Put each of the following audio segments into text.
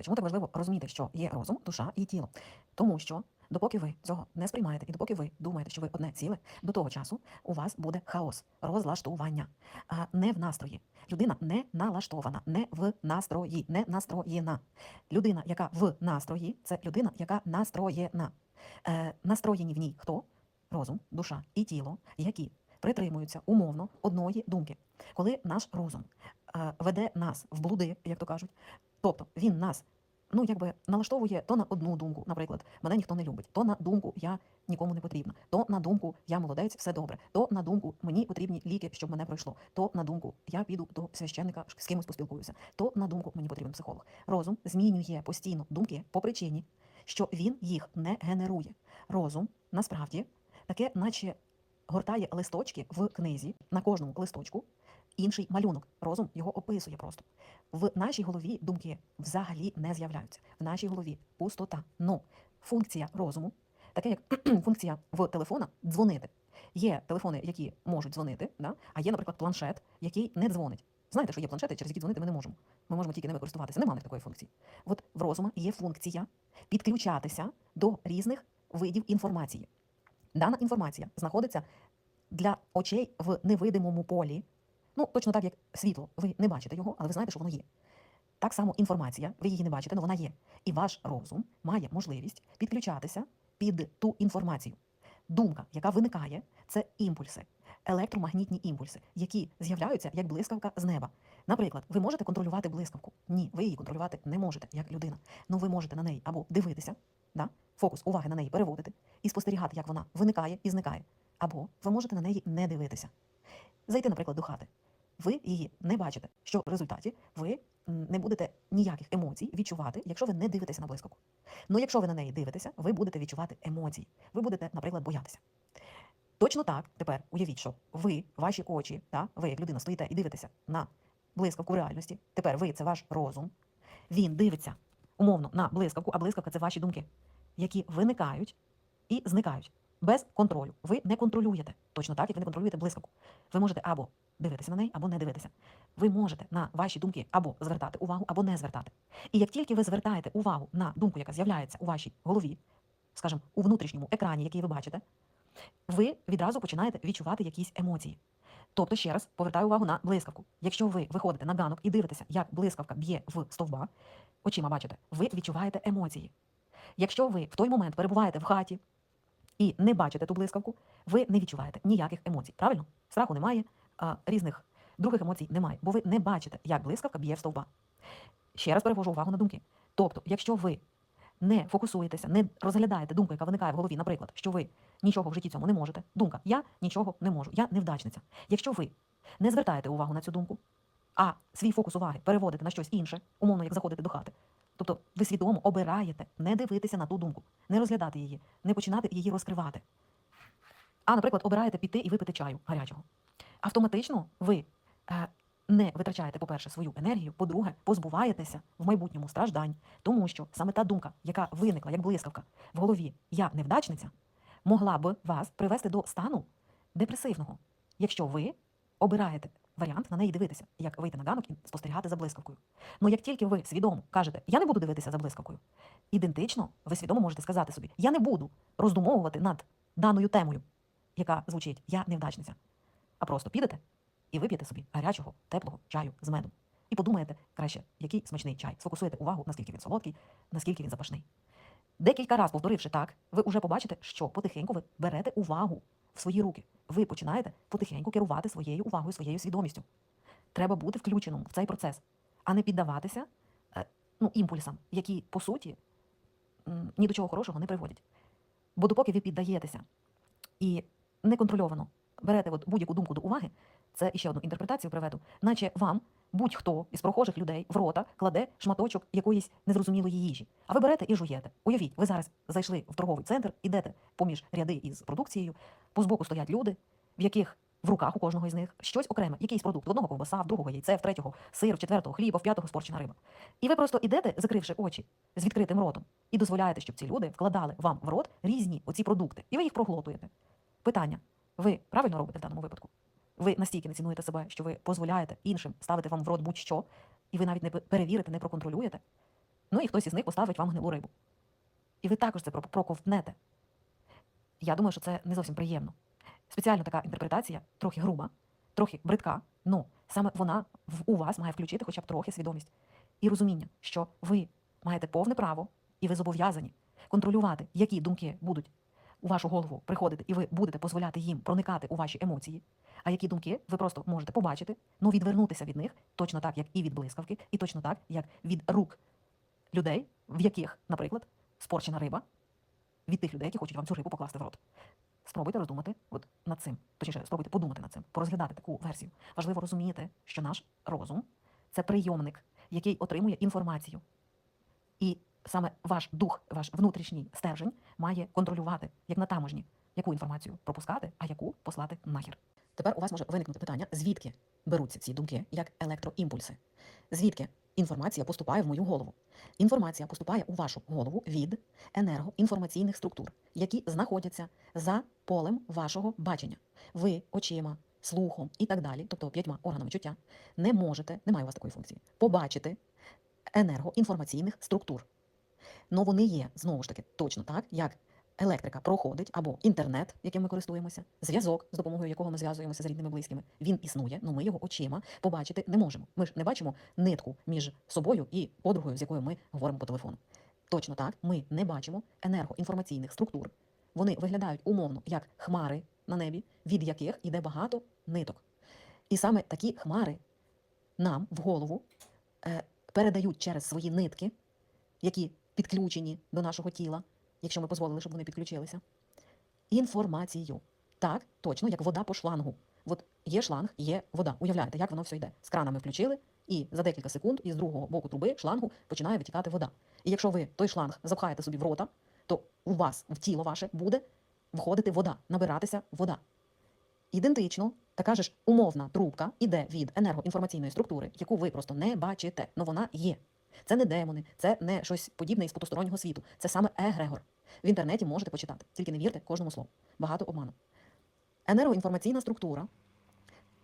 Чому так важливо розуміти, що є розум, душа і тіло? Тому що допоки ви цього не сприймаєте, і допоки ви думаєте, що ви одне ціле, до того часу у вас буде хаос, розлаштування, а не в настрої. Людина не налаштована, не в настрої, не настроєна. Людина, яка в настрої, це людина, яка настроєна. Е, настроєні в ній хто? Розум, душа і тіло, які притримуються умовно одної думки. Коли наш розум е, веде нас в блуди, як то кажуть, тобто він нас ну якби налаштовує то на одну думку, наприклад, мене ніхто не любить, то на думку я нікому не потрібна, то на думку я молодець, все добре, то на думку мені потрібні ліки, щоб мене пройшло, то на думку я піду до священника, з кимось поспілкуюся, то на думку мені потрібен психолог. Розум змінює постійно думки по причині, що він їх не генерує. Розум насправді таке, наче гортає листочки в книзі на кожному листочку. Інший малюнок, розум його описує просто. В нашій голові думки взагалі не з'являються. В нашій голові пустота. Ну, функція розуму, таке як функція в телефона дзвонити. Є телефони, які можуть дзвонити, да? а є, наприклад, планшет, який не дзвонить. Знаєте, що є планшети, через які дзвонити ми не можемо. Ми можемо тільки ними користуватися. Нема в них такої функції. От в розума є функція підключатися до різних видів інформації. Дана інформація знаходиться для очей в невидимому полі. Ну, точно так, як світло. Ви не бачите його, але ви знаєте, що воно є. Так само інформація, ви її не бачите, але вона є. І ваш розум має можливість підключатися під ту інформацію. Думка, яка виникає, це імпульси, електромагнітні імпульси, які з'являються як блискавка з неба. Наприклад, ви можете контролювати блискавку? Ні, ви її контролювати не можете як людина. Ну ви можете на неї або дивитися, да? фокус уваги на неї переводити і спостерігати, як вона виникає і зникає. Або ви можете на неї не дивитися. Зайти, наприклад, до хати. Ви її не бачите, що в результаті ви не будете ніяких емоцій відчувати, якщо ви не дивитеся на блискавку. Ну, якщо ви на неї дивитеся, ви будете відчувати емоції. Ви будете, наприклад, боятися. Точно так, тепер уявіть, що ви, ваші очі, та, ви як людина стоїте і дивитеся на блискавку реальності. Тепер ви це ваш розум. Він дивиться умовно на блискавку, а блискавка це ваші думки, які виникають і зникають без контролю. Ви не контролюєте. Точно так, як ви не контролюєте блискавку. Ви можете або дивитися на неї, або не дивитися. Ви можете на ваші думки або звертати увагу, або не звертати. І як тільки ви звертаєте увагу на думку, яка з'являється у вашій голові, скажімо, у внутрішньому екрані, який ви бачите, ви відразу починаєте відчувати якісь емоції. Тобто, ще раз повертаю увагу на блискавку. Якщо ви виходите на ганок і дивитеся, як блискавка б'є в стовба, очима бачите, ви відчуваєте емоції. Якщо ви в той момент перебуваєте в хаті і не бачите ту блискавку, ви не відчуваєте ніяких емоцій. Правильно? Страху немає, а різних других емоцій немає, бо ви не бачите, як блискавка б'є в стовба. Ще раз перевожу увагу на думки. Тобто, якщо ви не фокусуєтеся, не розглядаєте думку, яка виникає в голові, наприклад, що ви нічого в житті цьому не можете. Думка, я нічого не можу, я невдачниця. Якщо ви не звертаєте увагу на цю думку, а свій фокус уваги переводите на щось інше, умовно, як заходите до хати. Тобто ви свідомо обираєте не дивитися на ту думку, не розглядати її, не починати її розкривати. А, наприклад, обираєте піти і випити чаю гарячого. Автоматично ви е, не витрачаєте, по-перше, свою енергію, по-друге, позбуваєтеся в майбутньому страждань, тому що саме та думка, яка виникла як блискавка в голові Я невдачниця, могла б вас привести до стану депресивного, якщо ви обираєте варіант на неї дивитися, як вийти на ганок і спостерігати за блискавкою. Ну як тільки ви свідомо кажете, я не буду дивитися за блискавкою, ідентично ви свідомо можете сказати собі, я не буду роздумовувати над даною темою, яка звучить Я невдачниця. А просто підете і вип'єте собі гарячого, теплого чаю з медом. І подумаєте краще, який смачний чай. Сфокусуєте увагу, наскільки він солодкий, наскільки він запашний. Декілька разів повторивши так, ви вже побачите, що потихеньку ви берете увагу в свої руки. Ви починаєте потихеньку керувати своєю увагою, своєю свідомістю. Треба бути включеним в цей процес, а не піддаватися е, ну, імпульсам, які, по суті, ні до чого хорошого не приводять. Бо допоки ви піддаєтеся і неконтрольовано берете от будь-яку думку до уваги, це іще одну інтерпретацію приведу, наче вам будь-хто із прохожих людей в рота кладе шматочок якоїсь незрозумілої їжі. А ви берете і жуєте. Уявіть, ви зараз зайшли в торговий центр, ідете поміж ряди із продукцією, по збоку стоять люди, в яких в руках у кожного із них щось окреме, якийсь продукт. В одного ковбаса, в другого яйце, в третього сир, в четвертого хліба, в п'ятого спорчена риба. І ви просто ідете, закривши очі з відкритим ротом, і дозволяєте, щоб ці люди вкладали вам в рот різні оці продукти, і ви їх проглотуєте. Питання: ви правильно робите в даному випадку? Ви настільки не цінуєте себе, що ви дозволяєте іншим ставити вам в рот будь-що, і ви навіть не перевірите, не проконтролюєте. Ну і хтось із них поставить вам гнилу рибу. І ви також це проковтнете. Я думаю, що це не зовсім приємно. Спеціально така інтерпретація трохи груба, трохи бридка, але саме вона у вас має включити хоча б трохи свідомість і розуміння, що ви маєте повне право і ви зобов'язані контролювати, які думки будуть у вашу голову приходити, і ви будете дозволяти їм проникати у ваші емоції. А які думки ви просто можете побачити, ну відвернутися від них, точно так, як і від блискавки, і точно так, як від рук людей, в яких, наприклад, спорчена риба, від тих людей, які хочуть вам цю рибу покласти в рот. Спробуйте роздумати от над цим. Точніше, спробуйте подумати над цим, порозглядати таку версію. Важливо розуміти, що наш розум це прийомник, який отримує інформацію. І саме ваш дух, ваш внутрішній стержень має контролювати, як на таможні, яку інформацію пропускати, а яку послати нахер. Тепер у вас може виникнути питання, звідки беруться ці думки як електроімпульси? Звідки інформація поступає в мою голову? Інформація поступає у вашу голову від енергоінформаційних структур, які знаходяться за полем вашого бачення. Ви очима, слухом і так далі, тобто п'ятьма органами чуття, не можете, немає у вас такої функції, побачити енергоінформаційних структур. Ну вони є знову ж таки точно так, як електрика проходить або інтернет, яким ми користуємося, зв'язок, з допомогою якого ми зв'язуємося з рідними близькими. Він існує, але ми його очима побачити не можемо. Ми ж не бачимо нитку між собою і подругою, з якою ми говоримо по телефону. Точно так, ми не бачимо енергоінформаційних структур. Вони виглядають умовно як хмари на небі, від яких йде багато ниток. І саме такі хмари нам в голову е, передають через свої нитки, які підключені до нашого тіла, якщо ми дозволили, щоб вони підключилися, інформацію. Так, точно, як вода по шлангу. От є шланг, є вода. Уявляєте, як воно все йде. З крана ми включили, і за декілька секунд із другого боку труби шлангу починає витікати вода. І якщо ви той шланг запхаєте собі в рота, то у вас в тіло ваше буде входити вода, набиратися вода. Ідентично, така ж умовна трубка іде від енергоінформаційної структури, яку ви просто не бачите, але вона є. Це не демони, це не щось подібне із потустороннього світу. Це саме егрегор. В інтернеті можете почитати, тільки не вірте кожному слову. Багато обману. Енергоінформаційна структура,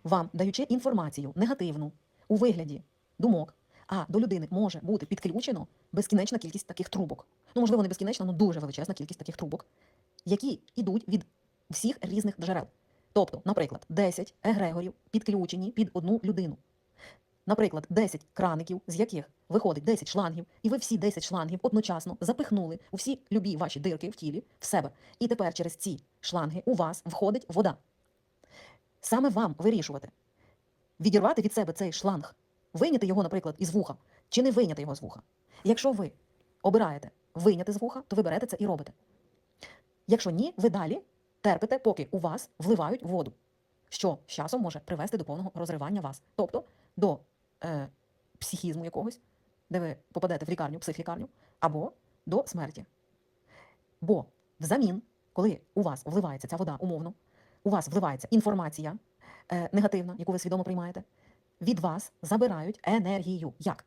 вам даючи інформацію негативну у вигляді думок, а до людини може бути підключено безкінечна кількість таких трубок. Ну, можливо, не безкінечна, але дуже величезна кількість таких трубок, які йдуть від всіх різних джерел. Тобто, наприклад, 10 егрегорів підключені під одну людину. Наприклад, 10 краників, з яких виходить 10 шлангів, і ви всі 10 шлангів одночасно запихнули у всі любі ваші дирки в тілі в себе. І тепер через ці шланги у вас входить вода. Саме вам вирішувати, відірвати від себе цей шланг, вийняти його, наприклад, із вуха, чи не вийняти його з вуха. Якщо ви обираєте вийняти з вуха, то ви берете це і робите. Якщо ні, ви далі терпите, поки у вас вливають воду, що з часом може привести до повного розривання вас, тобто до е, психізму якогось, де ви попадете в лікарню, психлікарню, або до смерті. Бо взамін, коли у вас вливається ця вода умовно, у вас вливається інформація е, негативна, яку ви свідомо приймаєте, від вас забирають енергію. Як?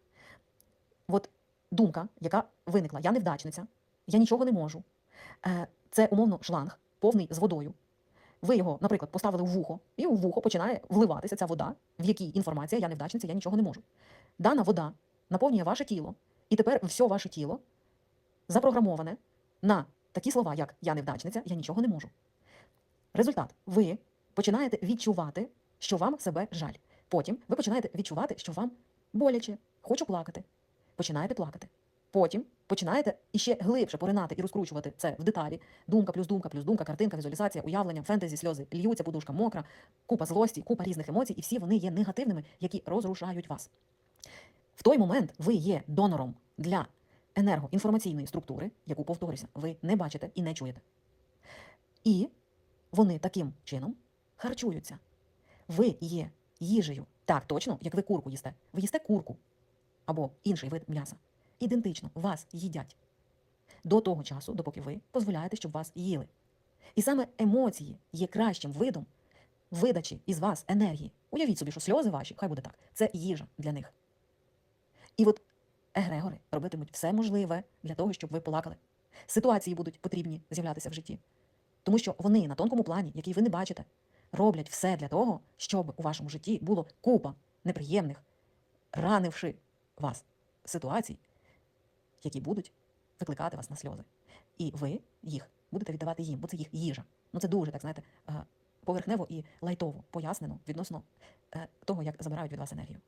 От думка, яка виникла, я невдачниця, я нічого не можу. Е, це умовно шланг, повний з водою. Ви його, наприклад, поставили в вухо, і у вухо починає вливатися ця вода, в якій інформація я невдачниця, я нічого не можу. Дана вода наповнює ваше тіло, і тепер все ваше тіло запрограмоване на такі слова, як я невдачниця, я нічого не можу. Результат: ви починаєте відчувати, що вам себе жаль. Потім ви починаєте відчувати, що вам боляче, хочу плакати. Починаєте плакати. Потім починаєте іще глибше поринати і розкручувати це в деталі. Думка плюс думка, плюс думка, картинка, візуалізація, уявлення, фентезі, сльози, льються, подушка мокра, купа злості, купа різних емоцій, і всі вони є негативними, які розрушають вас. В той момент ви є донором для енергоінформаційної структури, яку, повторюся, ви не бачите і не чуєте. І вони таким чином харчуються. Ви є їжею. Так, точно, як ви курку їсте. Ви їсте курку або інший вид м'яса. Ідентично вас їдять до того часу, допоки ви дозволяєте, щоб вас їли. І саме емоції є кращим видом видачі із вас енергії. Уявіть собі, що сльози ваші, хай буде так, це їжа для них. І от егрегори робитимуть все можливе для того, щоб ви плакали. Ситуації будуть потрібні з'являтися в житті. Тому що вони на тонкому плані, який ви не бачите, роблять все для того, щоб у вашому житті було купа неприємних, ранивши вас ситуацій, які будуть викликати вас на сльози. І ви їх будете віддавати їм, бо це їх їжа. Ну це дуже так знаєте, е, поверхнево і лайтово пояснено відносно е, того, як забирають від вас енергію.